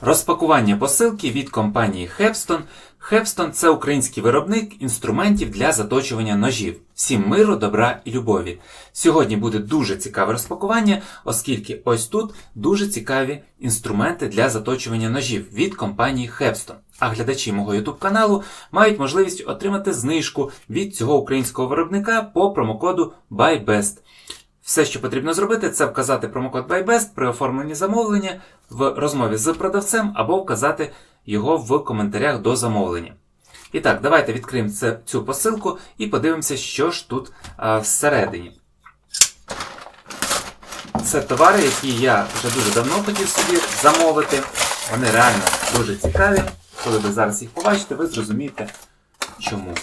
Розпакування посилки від компанії Hepston. Hepston – це український виробник інструментів для заточування ножів. Всім миру, добра і любові. Сьогодні буде дуже цікаве розпакування, оскільки ось тут дуже цікаві інструменти для заточування ножів від компанії Hepston. А глядачі мого YouTube каналу мають можливість отримати знижку від цього українського виробника по промокоду BuyBest. Все, що потрібно зробити, це вказати промокод BuyBest при оформленні замовлення в розмові з продавцем або вказати його в коментарях до замовлення. І так, давайте відкриємо цю посилку і подивимося, що ж тут а, всередині. Це товари, які я вже дуже давно хотів собі замовити. Вони реально дуже цікаві. Коли ви зараз їх побачите, ви зрозумієте, чому.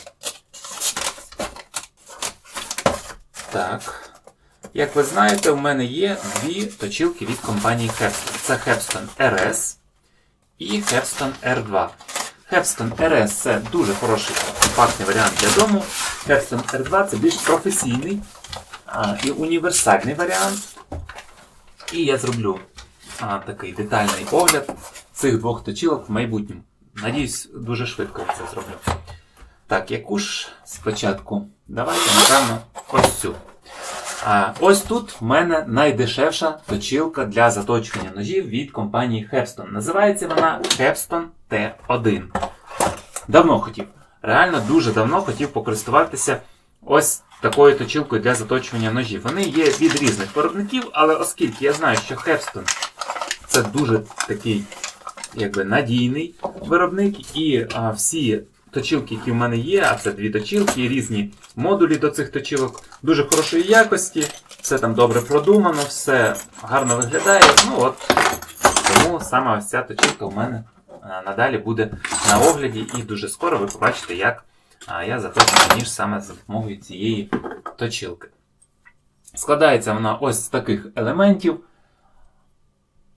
Так. Як ви знаєте, у мене є дві точилки від компанії Hepston. Це Hepston RS і Hepston R2. Hepston RS це дуже хороший компактний варіант для дому. Hepston R2 це більш професійний а, і універсальний варіант. І я зроблю а, такий детальний огляд цих двох точилок в майбутньому. Надіюсь, дуже швидко це зроблю. Так, яку ж спочатку? Давайте, напевно, ось цю. Ось тут в мене найдешевша точилка для заточування ножів від компанії Hepston. Називається вона Hepston T1. Давно хотів. Реально дуже давно хотів покористуватися ось такою точилкою для заточування ножів. Вони є від різних виробників, але оскільки я знаю, що Hepston це дуже такий якби, надійний виробник, і а, всі точилки, які в мене є, а це дві точилки, різні модулі до цих точилок, дуже хорошої якості, все там добре продумано, все гарно виглядає. Ну от, Тому саме ось ця точилка в мене а, надалі буде на огляді, і дуже скоро ви побачите, як а, я заточую ніж саме за допомогою цієї точилки. Складається вона ось з таких елементів.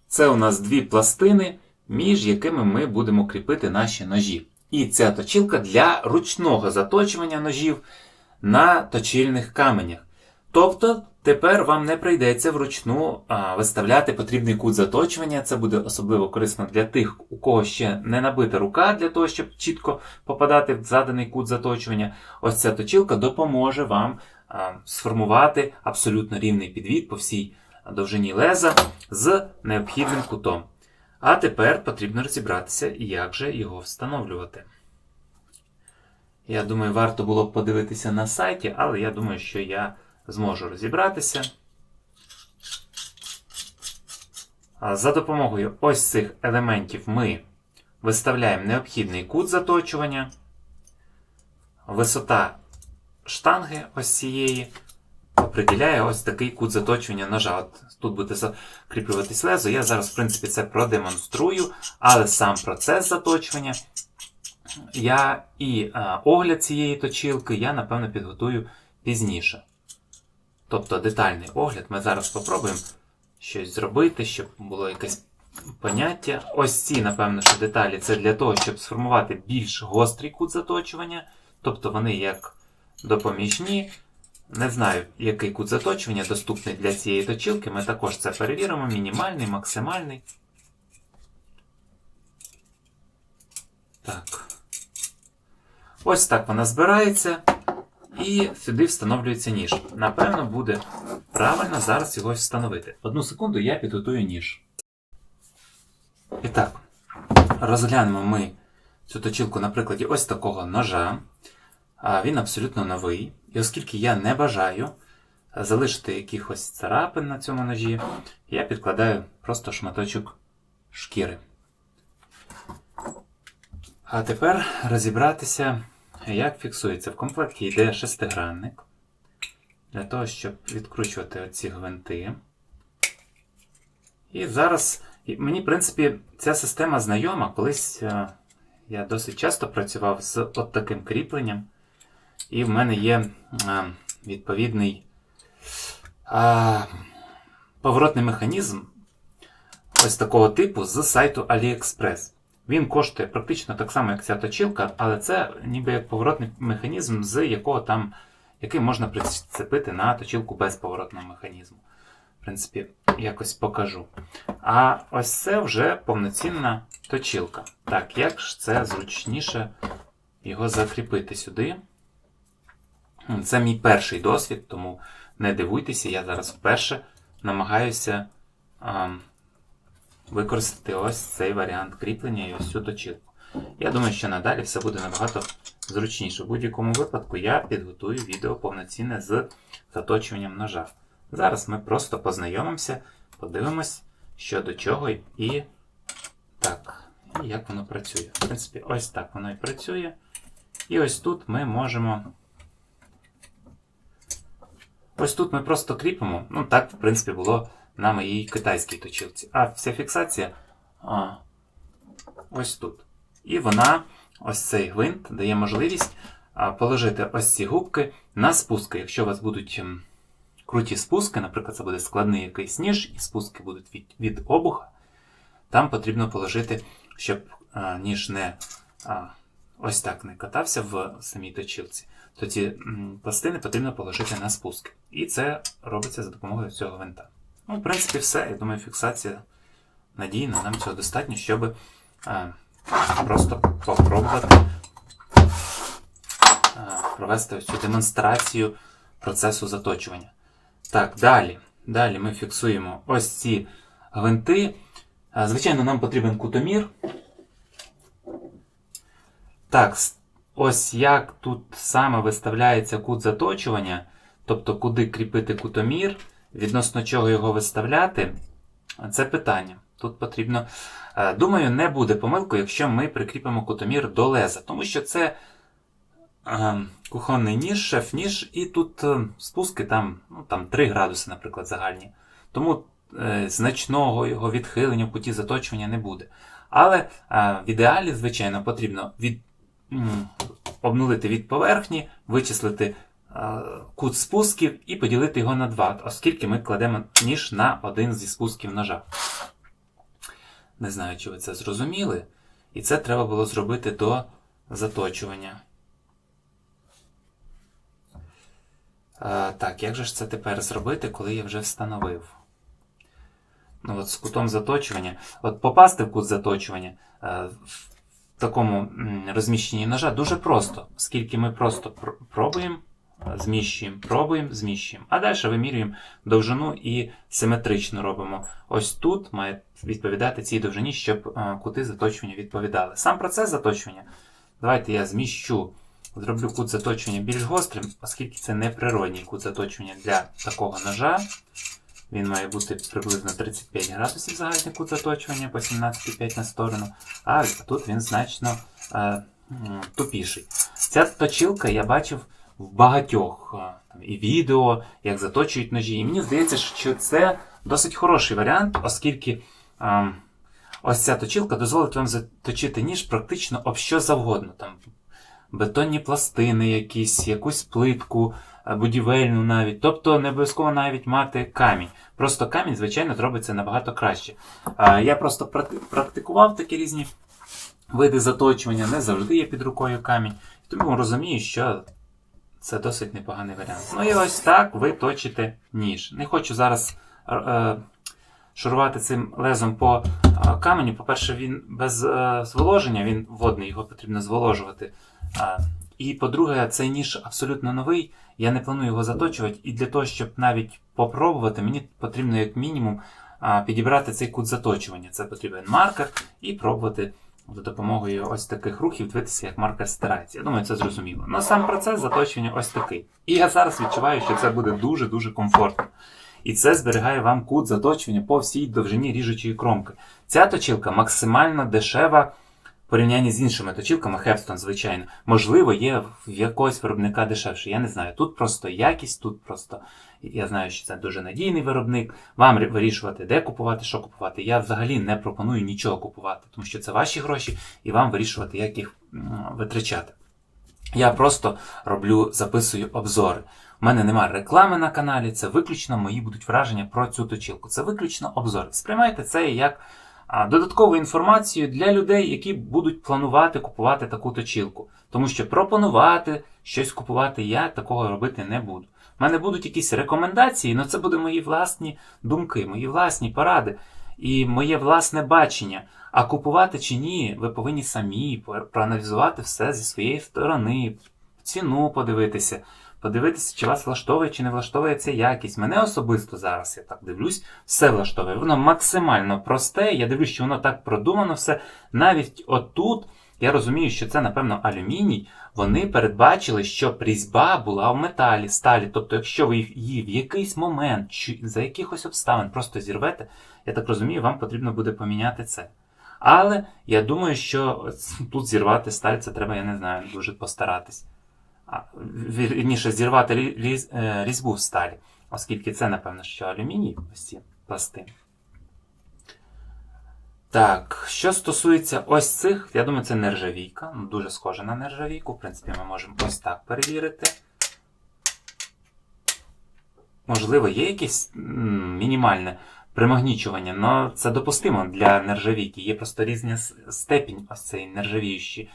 Це у нас дві пластини, між якими ми будемо кріпити наші ножі. І ця точилка для ручного заточування ножів на точильних каменях. Тобто тепер вам не прийдеться вручну виставляти потрібний кут заточування. Це буде особливо корисно для тих, у кого ще не набита рука для того, щоб чітко попадати в заданий кут заточування. Ось ця точилка допоможе вам сформувати абсолютно рівний підвід по всій довжині леза з необхідним кутом. А тепер потрібно розібратися, як же його встановлювати. Я думаю, варто було б подивитися на сайті, але я думаю, що я зможу розібратися. За допомогою ось цих елементів ми виставляємо необхідний кут заточування, висота штанги ось цієї определяє ось такий кут заточування ножа. От Тут буде закріплюватись лезо. Я зараз, в принципі, це продемонструю, але сам процес заточування я і а, огляд цієї точилки я, напевно, підготую пізніше. Тобто детальний огляд. Ми зараз спробуємо щось зробити, щоб було якесь поняття. Ось ці, напевно, що деталі це для того, щоб сформувати більш гострий кут заточування. Тобто вони як допоміжні. Не знаю, який кут заточування доступний для цієї точилки. Ми також це перевіримо. Мінімальний, максимальний. Так. Ось так вона збирається. І сюди встановлюється ніж. Напевно, буде правильно зараз його встановити. Одну секунду я підготую ніж. І так, розглянемо ми цю точилку на прикладі ось такого ножа. Він абсолютно новий. І оскільки я не бажаю залишити якихось царапин на цьому ножі, я підкладаю просто шматочок шкіри. А тепер розібратися, як фіксується. В комплекті йде шестигранник. Для того, щоб відкручувати оці гвинти. І зараз мені, в принципі, ця система знайома. Колись е, я досить часто працював з от таким кріпленням. І в мене є а, відповідний а, поворотний механізм ось такого типу з сайту AliExpress. Він коштує практично так само, як ця точилка, але це ніби як поворотний механізм, з якого там, який можна прицепити на точилку без поворотного механізму. В принципі, якось покажу. А ось це вже повноцінна точилка. Так, як ж це зручніше його закріпити сюди? Це мій перший досвід, тому не дивуйтеся, я зараз вперше намагаюся а, використати ось цей варіант кріплення і ось цю точилку. Я думаю, що надалі все буде набагато зручніше. В будь-якому випадку я підготую відео повноцінне з заточуванням ножа. Зараз ми просто познайомимося, подивимось, що до чого і так, як воно працює. В принципі, ось так воно і працює. І ось тут ми можемо. Ось тут ми просто кріпимо. Ну, так, в принципі, було на моїй китайській точилці. А вся фіксація а, ось тут. І вона, ось цей гвинт, дає можливість положити ось ці губки на спуски. Якщо у вас будуть ем, круті спуски, наприклад, це буде складний якийсь ніж, і спуски будуть від, від обуха, там потрібно положити, щоб а, ніж не а, ось так не катався в самій точилці, то ці пластини потрібно положити на спуски. І це робиться за допомогою цього гвинта. Ну, в принципі, все. Я думаю, фіксація надійна, нам цього достатньо, щоб е, просто попробувати е, провести цю демонстрацію процесу заточування. Так, далі. Далі ми фіксуємо ось ці гвинти. Е, Звичайно, нам потрібен кутомір. Так, ось як тут саме виставляється кут заточування, тобто куди кріпити кутомір, відносно чого його виставляти, це питання. Тут потрібно. е, Думаю, не буде помилкою, якщо ми прикріпимо кутомір до леза, тому що це е, кухонний ніж, шеф-ніж, і тут е, спуски там, ну, там 3 градуси, наприклад, загальні. Тому значного його відхилення в куті заточування не буде. Але в ідеалі, звичайно, потрібно від, обнулити від поверхні, вичислити е, кут спусків і поділити його на два, оскільки ми кладемо ніж на один зі спусків ножа. Не знаю, чи ви це зрозуміли. І це треба було зробити до заточування. Е, так, як же ж це тепер зробити, коли я вже встановив? Ну, от з кутом заточування. От попасти в кут заточування е, такому розміщенні ножа дуже просто, оскільки ми просто пр- пробуємо, зміщуємо, пробуємо, зміщуємо. А далі вимірюємо довжину і симетрично робимо. Ось тут має відповідати цій довжині, щоб е, кути заточування відповідали. Сам процес заточування. Давайте я зміщу, зроблю кут заточування більш гострим, оскільки це не природній кут заточування для такого ножа. Він має бути приблизно 35 градусів загальний кут заточування по 17,5 на сторону, а тут він значно е, тупіший. Ця точилка я бачив в багатьох е, там, і відео, як заточують ножі. І мені здається, що це досить хороший варіант, оскільки е, ось ця точилка дозволить вам заточити ніж практично об що завгодно. Там, бетонні пластини, якісь, якусь плитку, е, будівельну навіть. Тобто не обов'язково навіть мати камінь. Просто камінь, звичайно, зробиться набагато краще. Я просто практикував такі різні види заточування, не завжди є під рукою камінь. Тому розумію, що це досить непоганий варіант. Ну і ось так ви точите ніж. Не хочу зараз е, е, шурувати цим лезом по каменю. По-перше, він без е, зволоження, він водний, його потрібно зволожувати. І по-друге, цей ніж абсолютно новий. Я не планую його заточувати, і для того, щоб навіть попробувати, мені потрібно як мінімум підібрати цей кут заточування. Це потрібен маркер і пробувати за допомогою ось таких рухів дивитися, як маркер стирається. Я думаю, це зрозуміло. Ну сам процес заточення ось такий. І я зараз відчуваю, що це буде дуже-дуже комфортно. І це зберігає вам кут заточування по всій довжині ріжучої кромки. Ця точилка максимально дешева в порівнянні з іншими точилками, Хепстон, звичайно. Можливо, є в якогось виробника дешевше. Я не знаю. Тут просто якість, тут просто. Я знаю, що це дуже надійний виробник. Вам вирішувати, де купувати, що купувати. Я взагалі не пропоную нічого купувати, тому що це ваші гроші, і вам вирішувати, як їх витрачати. Я просто роблю, записую обзори. У мене немає реклами на каналі, це виключно мої будуть враження про цю точилку. Це виключно обзори. Сприймайте це як додаткову інформацію для людей, які будуть планувати купувати таку точилку. Тому що пропонувати щось купувати я такого робити не буду. в мене будуть якісь рекомендації, але це будуть мої власні думки, мої власні поради і моє власне бачення. А купувати чи ні, ви повинні самі проаналізувати все зі своєї сторони, ціну подивитися, подивитися, чи вас влаштовує чи не влаштовує ця якість. Мене особисто зараз, я так дивлюсь, все влаштовує. Воно максимально просте. Я дивлюсь, що воно так продумано все. Навіть отут я розумію, що це, напевно, алюміній. Вони передбачили, щоб різьба була в металі, сталі. Тобто, якщо ви її в якийсь момент чи за якихось обставин просто зірвете, я так розумію, вам потрібно буде поміняти це. Але я думаю, що тут зірвати сталь, це треба, я не знаю, дуже постаратись. Вірніше, зірвати різ- е, різьбу в сталі, оскільки це, напевно, що алюміній, ось ці пластини. Так, що стосується ось цих, я думаю, це нержавійка. Ну, Дуже схоже на нержавійку. В принципі, ми можемо ось так перевірити. Можливо, є якесь мінімальне примагнічування, але це допустимо для нержавійки. Є просто різна степінь ось цієї нержавіючої.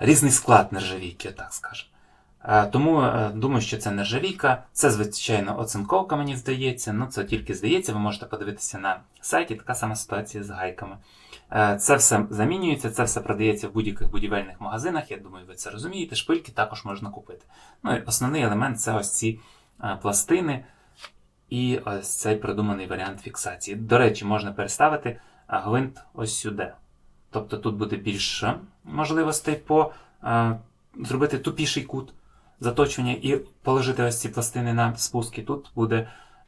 Різний склад нержавійки, так скажемо. Тому е, думаю, що це нержавійка. Це, звичайно, оцинковка, мені здається. Ну, це тільки здається, ви можете подивитися на сайті, така сама ситуація з гайками. Е, Це все замінюється, це все продається в будь-яких будівельних магазинах. Я думаю, ви це розумієте. Шпильки також можна купити. Ну і основний елемент це ось ці е, пластини і ось цей продуманий варіант фіксації. До речі, можна переставити гвинт ось сюди. Тобто тут буде більше можливостей по е, зробити тупіший кут заточування і положити ось ці пластини на спуски. Тут буде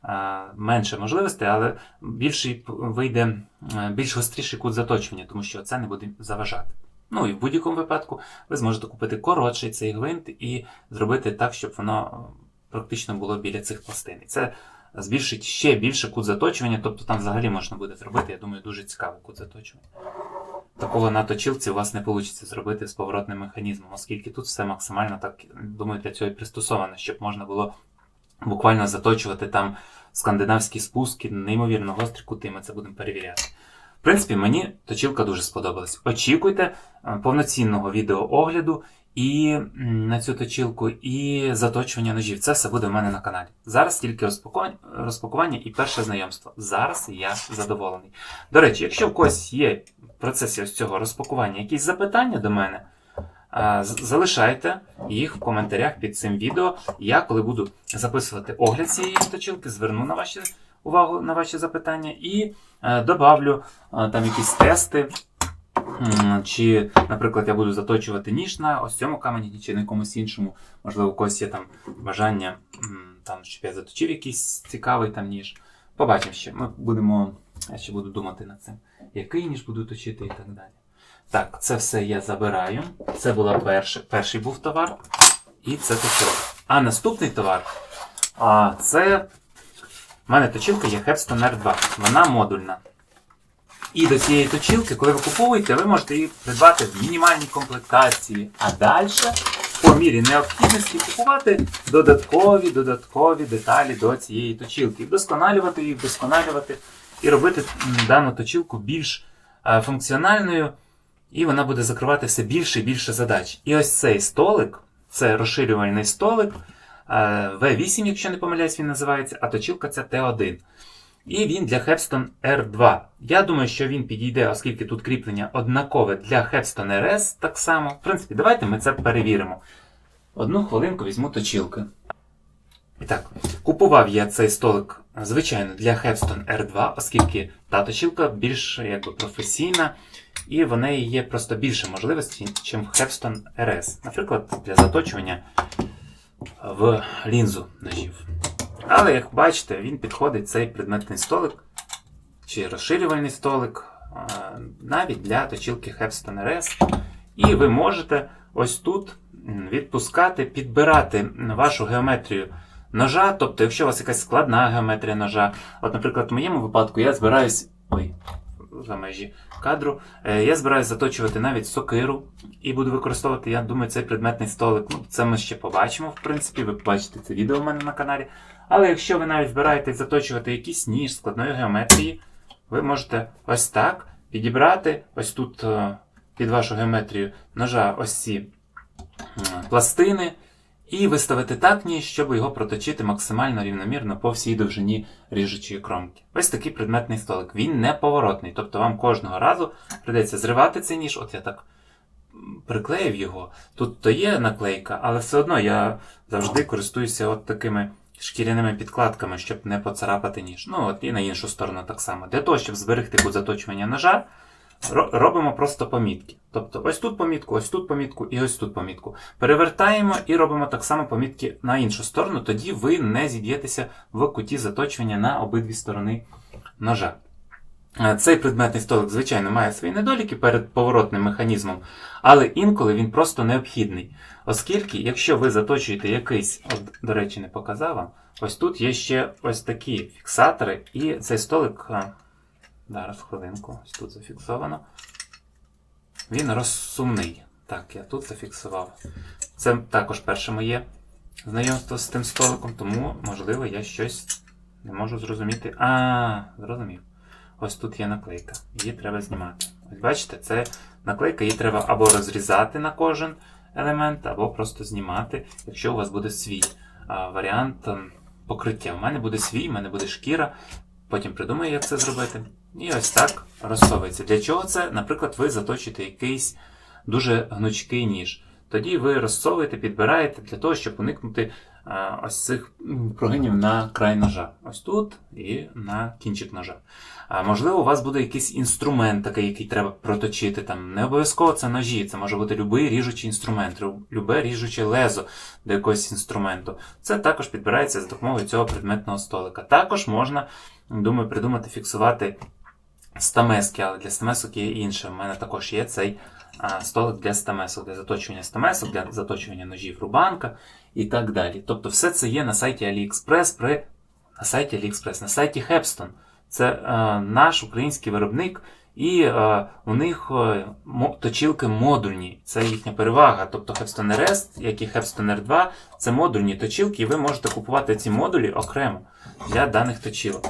е, менше можливостей, але більший вийде е, більш гостріший кут заточування, тому що це не буде заважати. Ну і в будь-якому випадку ви зможете купити коротший цей гвинт і зробити так, щоб воно е, практично було біля цих пластин. Це збільшить ще більше кут заточування, тобто там взагалі можна буде зробити, я думаю, дуже цікавий кут заточування. Такого на точилці у вас не вийде зробити з поворотним механізмом, оскільки тут все максимально так, думаю, для цього і пристосовано, щоб можна було буквально заточувати там скандинавські спуски, неймовірно гострі кути, ми це будемо перевіряти. В принципі, мені точилка дуже сподобалась. Очікуйте е, повноцінного відеоогляду і на цю точилку, і заточування ножів. Це все буде в мене на каналі. Зараз тільки розпакування, і перше знайомство. Зараз я задоволений. До речі, якщо в когось є в процесі ось цього розпакування якісь запитання до мене, залишайте їх в коментарях під цим відео. Я, коли буду записувати огляд цієї точилки, зверну на ваші увагу на ваші запитання і е, добавлю е, там якісь тести. Чи, наприклад, я буду заточувати ніж на ось цьому камені, чи на якомусь іншому. Можливо, у когось є там бажання, там, щоб я заточив якийсь цікавий там ніж. Побачимо ще. Ми будемо. Я ще буду думати над цим, який ніж буду точити і так далі. Так, це все я забираю. Це була перший, перший був товар. І це точилка. А наступний товар. А, це. У мене точилка є Hepston R2. Вона модульна. І до цієї точилки, коли ви купуєте, ви можете її придбати в мінімальній комплектації. А далі, по мірі необхідності, купувати додаткові додаткові деталі до цієї точилки. І вдосконалювати їх, вдосконалювати і робити дану точилку більш е, функціональною, і вона буде закривати все більше і більше задач. І ось цей столик, це розширювальний столик. е, V8, якщо не помиляюсь, він називається, а точилка це T1. І він для Hepston R2. Я думаю, що він підійде, оскільки тут кріплення однакове для Hepston RS так само. В принципі, давайте ми це перевіримо. Одну хвилинку візьму точилки. І так, купував я цей столик, звичайно, для Hepston R2, оскільки та точилка більш якби, професійна, і в неї є просто більше можливостей, ніж в Hepston RS. Наприклад, для заточування в лінзу ножів. Але, як бачите, він підходить цей предметний столик чи розширювальний столик е, навіть для точилки Hepston RS. І ви можете ось тут відпускати, підбирати вашу геометрію ножа. Тобто, якщо у вас якась складна геометрія ножа, от, наприклад, в моєму випадку я збираюсь. Ой, за межі кадру. Е, Я збираюсь заточувати навіть сокиру і буду використовувати, я думаю, цей предметний столик. Ну, це ми ще побачимо, в принципі, ви побачите це відео в мене на каналі. Але якщо ви навіть збираєтесь заточувати якийсь ніж складної геометрії, ви можете ось так підібрати ось тут е, під вашу геометрію ножа ось ці пластини І виставити так ніж, щоб його проточити максимально рівномірно по всій довжині ріжучої кромки. Ось такий предметний столик. Він не поворотний, тобто вам кожного разу прийдеться зривати цей ніж. От я так приклеїв його. Тут то є наклейка, але все одно я завжди користуюся от такими шкіряними підкладками, щоб не поцарапати ніж. Ну от і на іншу сторону так само. Для того, щоб зберегти кут заточування ножа, робимо просто помітки. Тобто ось тут помітку, ось тут помітку і ось тут помітку. Перевертаємо і робимо так само помітки на іншу сторону, тоді ви не зіб'єтеся в куті заточування на обидві сторони ножа. Е, Цей предметний столик, звичайно, має свої недоліки перед поворотним механізмом, але інколи він просто необхідний. Оскільки, якщо ви заточуєте якийсь, от, до речі, не показав вам, ось тут є ще ось такі фіксатори, і цей столик, а, зараз хвилинку, ось тут зафіксовано. Він розсумний. Так, я тут зафіксував. Це також перше моє знайомство з тим столиком, тому, можливо, я щось не можу зрозуміти. А, зрозумів. Ось тут є наклейка. Її треба знімати. Ось бачите, це наклейка, її треба або розрізати на кожен елемент, або просто знімати, якщо у вас буде свій а, варіант ем, покриття. У мене буде свій, у мене буде шкіра. Потім придумаю, як це зробити. І ось так розсовується. Для чого це? Наприклад, ви заточите якийсь дуже гнучкий ніж. Тоді ви розсовуєте, підбираєте для того, щоб уникнути а, ось цих прогинів на край ножа. Ось тут і на кінчик ножа. А, можливо, у вас буде якийсь інструмент, такий, який треба проточити. Там не обов'язково це ножі, це може бути будь-який ріжучий інструмент, любе ріжуче лезо до якогось інструменту. Це також підбирається за допомогою цього предметного столика. Також можна, думаю, придумати фіксувати стамески, але для стамесок є інше. У мене також є цей столик для стамесок, для заточування стамесок, для заточування ножів рубанка і так далі. Тобто все це є на сайті AliExpress, при на сайті AliExpress, на сайті Hepston. Це е, наш український виробник, і е, у них е, точілки модульні. Це їхня перевага. Тобто Hepston RS, як і Hepston R2, це модульні точілки, і ви можете купувати ці модулі окремо для даних точілок.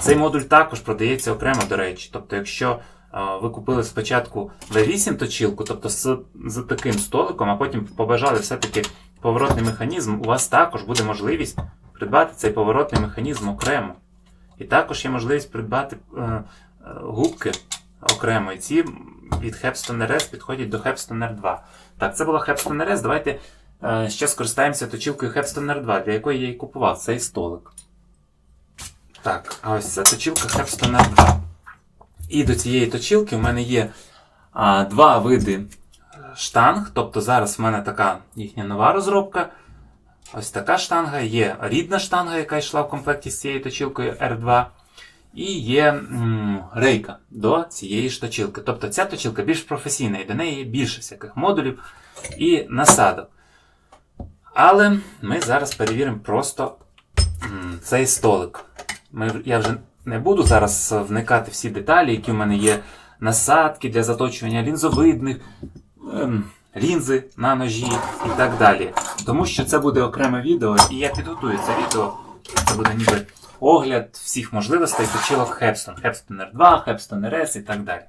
Цей модуль також продається окремо, до речі. Тобто, якщо е, ви купили спочатку V8 точілку, тобто з, з таким столиком, а потім побажали все-таки поворотний механізм, у вас також буде можливість придбати цей поворотний механізм окремо. І також є можливість придбати е, е, губки окремо. І ці від Hepston RS підходять до Hepston R2. Так, це була Hepston RS. Давайте е, ще скористаємося точілкою Hepston R2, для якої я і купував цей столик. Так, а ось це точілка Hepston R2. І до цієї точілки в мене є а, два види штанг. Тобто зараз в мене така їхня нова розробка. Ось така штанга, є рідна штанга, яка йшла в комплекті з цією точілкою R2. І є м, рейка до цієї ж точілки. Тобто ця точілка більш професійна, і до неї є більше всяких модулів і насадок. Але ми зараз перевіримо просто м, цей столик. Я вже не буду зараз вникати всі деталі, які в мене є насадки для заточування лінзовидних, ем, лінзи на ножі і так далі. Тому що це буде окреме відео, і я підготую це відео. Це буде ніби огляд всіх можливостей точилок Hepston. Hepston R2, Hepston RS і так далі.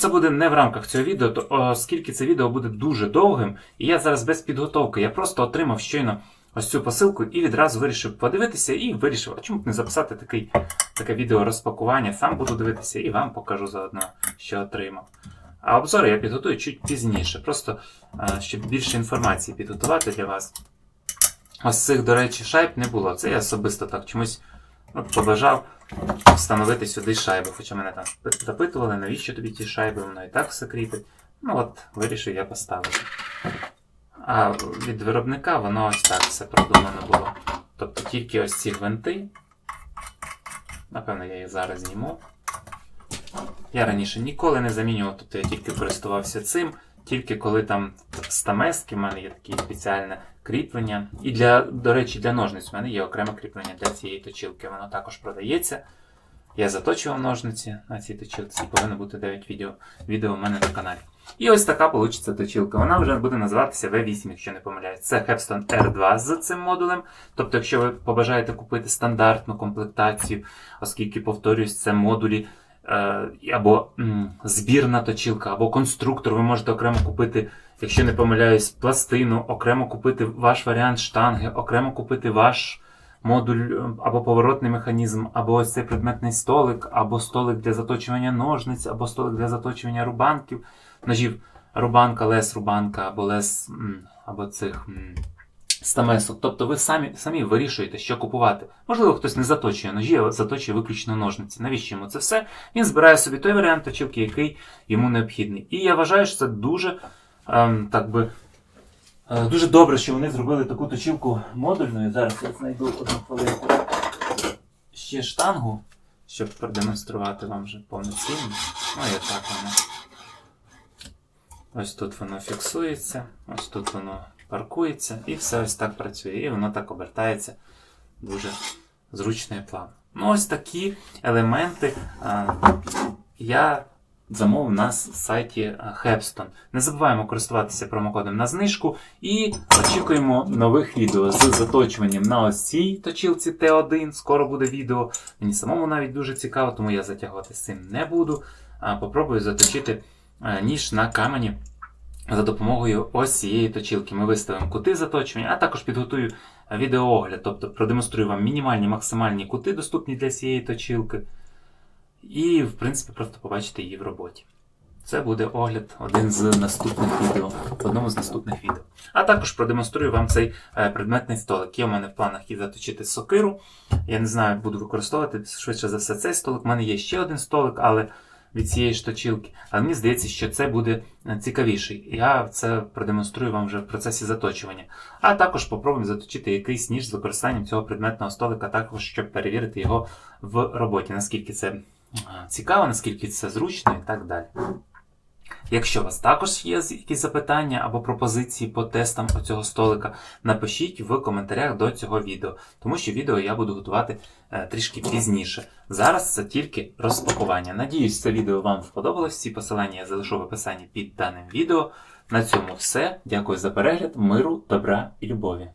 Це буде не в рамках цього відео, оскільки це відео буде дуже довгим, і я зараз без підготовки. Я просто отримав щойно ось цю посилку і відразу вирішив подивитися і вирішив, а чому б не записати такий, таке відео розпакування. Сам буду дивитися і вам покажу заодно, що отримав. А обзори я підготую чуть пізніше, просто щоб більше інформації підготувати для вас. Ось цих, до речі, шайб не було. Це я особисто так чомусь от, побажав встановити сюди шайбу. Хоча мене там запитували, навіщо тобі ті шайби, воно і так все кріпить. Ну от, вирішив я поставити. А від виробника воно ось так все продумано було. Тобто тільки ось ці гвинти. Напевно, я їх зараз зніму. Я раніше ніколи не замінював, тобто я тільки користувався цим, тільки коли там стамески, в мене є такі спеціальне кріплення. І для, до речі, для ножниць в мене є окреме кріплення для цієї точилки. Воно також продається. Я заточував ножниці на цій точилці, і повинно бути 9 відео, відео в мене на каналі. І ось така получиться точилка. Вона вже буде називатися V8, якщо не помиляюсь. Це Hepston R2 з цим модулем. Тобто, якщо ви побажаєте купити стандартну комплектацію, оскільки, повторюсь, це модулі е, або збірна точилка, або конструктор. Ви можете окремо купити, якщо не помиляюсь, пластину, окремо купити ваш варіант штанги, окремо купити ваш модуль е, або поворотний механізм, або ось цей предметний столик, або столик для заточування ножниць, або столик для заточування рубанків, ножів, рубанка, лес рубанка, або лес, або цих. стамесок. Тобто ви самі, самі вирішуєте, що купувати. Можливо, хтось не заточує ножі, а заточує виключно ножниці. Навіщо йому це все? Він збирає собі той варіант точилки, який йому необхідний. І я вважаю, що це дуже ем, так би. Е, Дуже добре, що вони зробили таку точилку модульною. Зараз я знайду одну хвилинку ще штангу, щоб продемонструвати вам вже повноцінно. Ну, і так воно. Ось тут воно фіксується, ось тут воно паркується, і все ось так працює. І воно так обертається дуже зручно і плавно. Ну, ось такі елементи а, я замовив на с- сайті а, Hepston. Не забуваємо користуватися промокодом на знижку і очікуємо нових відео з заточуванням на ось цій точилці Т1. Скоро буде відео. Мені самому навіть дуже цікаво, тому я затягувати з цим не буду. Попробую заточити ніж на камені за допомогою ось цієї точилки. Ми виставимо кути заточування, а також підготую відеоогляд, тобто продемонструю вам мінімальні максимальні кути, доступні для цієї точилки. І, в принципі, просто побачите її в роботі. Це буде огляд один з наступних відео, в одному з наступних відео. А також продемонструю вам цей е, предметний столик. Є у мене в планах і заточити сокиру. Я не знаю, буду використовувати швидше за все цей столик. У мене є ще один столик, але від цієї ж точилки. Але мені здається, що це буде е, цікавіший. Я це продемонструю вам вже в процесі заточування. А також попробуємо заточити якийсь ніж з використанням цього предметного столика, також щоб перевірити його в роботі, наскільки це цікаво, наскільки це зручно і так далі. Якщо у вас також є якісь запитання або пропозиції по тестам оцього столика, напишіть в коментарях до цього відео, тому що відео я буду готувати е, трішки пізніше. Зараз це тільки розпакування. Надіюсь, це відео вам сподобалось. Всі посилання я залишу в описанні під даним відео. На цьому все. Дякую за перегляд, миру, добра і любові.